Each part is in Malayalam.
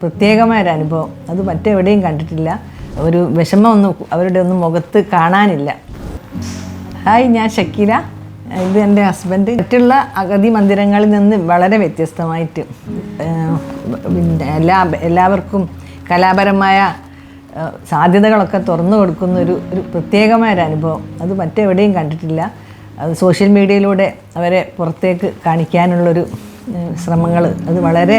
പ്രത്യേകമായ ഒരു അനുഭവം. അത് മറ്റെവിടെയും കണ്ടിട്ടില്ല. ഒരു വിഷമമൊന്നും അവരുടെ ഒന്നും മുഖത്ത് കാണാനില്ല. ഹായ് ഞാൻ ഷക്കീല. ഇത് എന്റെ ഹസ്ബൻഡ്. മറ്റുള്ള അഗതി മന്ദിരങ്ങളിൽ നിന്ന് വളരെ വ്യത്യസ്തമായിട്ട് പിന്നെ എല്ലാ എല്ലാവർക്കും കലാപരമായ സാധ്യതകളൊക്കെ തുറന്നു കൊടുക്കുന്ന ഒരു ഒരു പ്രത്യേകമായ ഒരു അനുഭവം. അത് മറ്റെവിടെയും കണ്ടിട്ടില്ല. അത് സോഷ്യൽ മീഡിയയിലൂടെ അവരെ പുറത്തേക്ക് കാണിക്കാനുള്ളൊരു ശ്രമങ്ങൾ. അത് വളരെ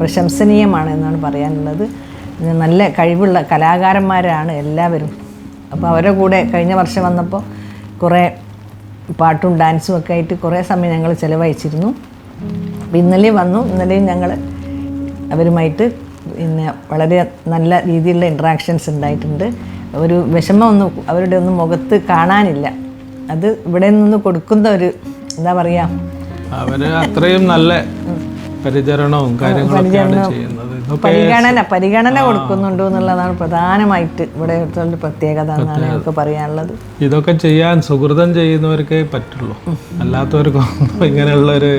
പ്രശംസനീയമാണ് എന്നാണ് പറയാനുള്ളത്. നല്ല കഴിവുള്ള കലാകാരന്മാരാണ് എല്ലാവരും. അപ്പോൾ അവരുടെ കൂടെ കഴിഞ്ഞ വർഷം വന്നപ്പോൾ കുറേ പാട്ടും ഡാൻസും ഒക്കെ ആയിട്ട് കുറേ സമയം ഞങ്ങൾ ചിലവഴിച്ചിരുന്നു. അപ്പോൾ ഇന്നലെ വന്നു. ഇന്നലെയും ഞങ്ങൾ അവരുമായിട്ട് പിന്നെ വളരെ നല്ല രീതിയിലുള്ള ഇൻട്രാക്ഷൻസ് ഉണ്ടായിട്ടുണ്ട്. ഒരു വിഷമമൊന്നും അവരുടെ ഒന്നും മുഖത്ത് കാണാനില്ല. അത് ഇവിടെ നിന്ന് കൊടുക്കുന്ന ഒരു എന്താ പറയുക അവർ അത്രയും നല്ല പരിചരണവും കാര്യങ്ങളൊക്കെയാണ് ചെയ്യുന്നത്. പരിഗണന പരിഗണന കൊടുക്കുന്നുണ്ടോ എന്നുള്ളതാണ് പ്രധാനമായിട്ട് ഇവിടെ പ്രത്യേകത എന്നാണ് എനിക്ക് പറയാനുള്ളത്. ഇതൊക്കെ ചെയ്യാൻ സുഹൃതം ചെയ്യുന്നവർക്കേ പറ്റുള്ളൂ. അല്ലാത്തവർക്കൊന്നും ഇങ്ങനെയുള്ളൊരു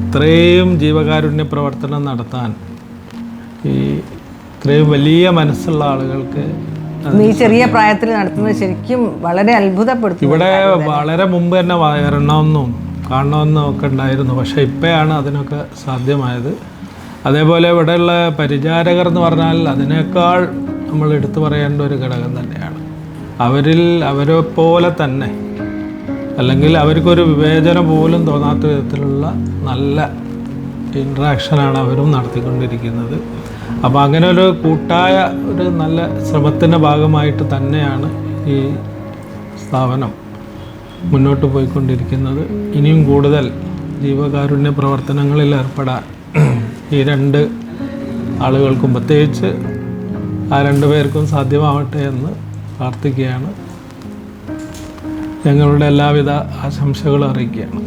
ഇത്രയും ജീവകാരുണ്യ പ്രവർത്തനം നടത്താൻ ഈ ഇത്രയും വലിയ മനസ്സുള്ള ആളുകൾക്ക് ഈ ചെറിയ പ്രായത്തിൽ നടത്തുന്നത് ശരിക്കും വളരെ അത്ഭുതപ്പെടുത്തും ഇവിടെ വളരെ മുമ്പ് തന്നെ വരണമെന്നും കാണണമെന്നും ഒക്കെ ഉണ്ടായിരുന്നു. പക്ഷേ ഇപ്പോഴാണ് അതിനൊക്കെ സാധ്യമായത്. അതേപോലെ ഇവിടെയുള്ള പരിചാരകർ എന്ന് പറഞ്ഞാൽ അതിനേക്കാൾ നമ്മൾ എടുത്തു പറയേണ്ട ഒരു ഘടകം തന്നെയാണ്. അവരിൽ അവരെ പോലെ തന്നെ അല്ലെങ്കിൽ അവർക്കൊരു വിവേചനം പോലും തോന്നാത്ത വിധത്തിലുള്ള നല്ല ഇൻട്രാക്ഷനാണ് അവരും നടത്തിക്കൊണ്ടിരിക്കുന്നത്. അപ്പം അങ്ങനെ ഒരു കൂട്ടായ ഒരു നല്ല ശ്രമത്തിന്റെ ഭാഗമായിട്ട് തന്നെയാണ് ഈ സ്ഥാപനം. മുന്നോട്ട് പോയിക്കൊണ്ടിരിക്കുന്നത്. ഇനിയും കൂടുതൽ ജീവകാരുണ്യ പ്രവർത്തനങ്ങളിൽ ഏർപ്പെടാൻ ഈ രണ്ട് ആളുകൾക്കും പ്രത്യേകിച്ച് ആ രണ്ടു പേർക്കും സാധ്യമാവട്ടെ എന്ന് പ്രാർത്ഥിക്കുകയാണ്. ഞങ്ങളുടെ എല്ലാവിധ ആശംസകളും അറിയിക്കുകയാണ്.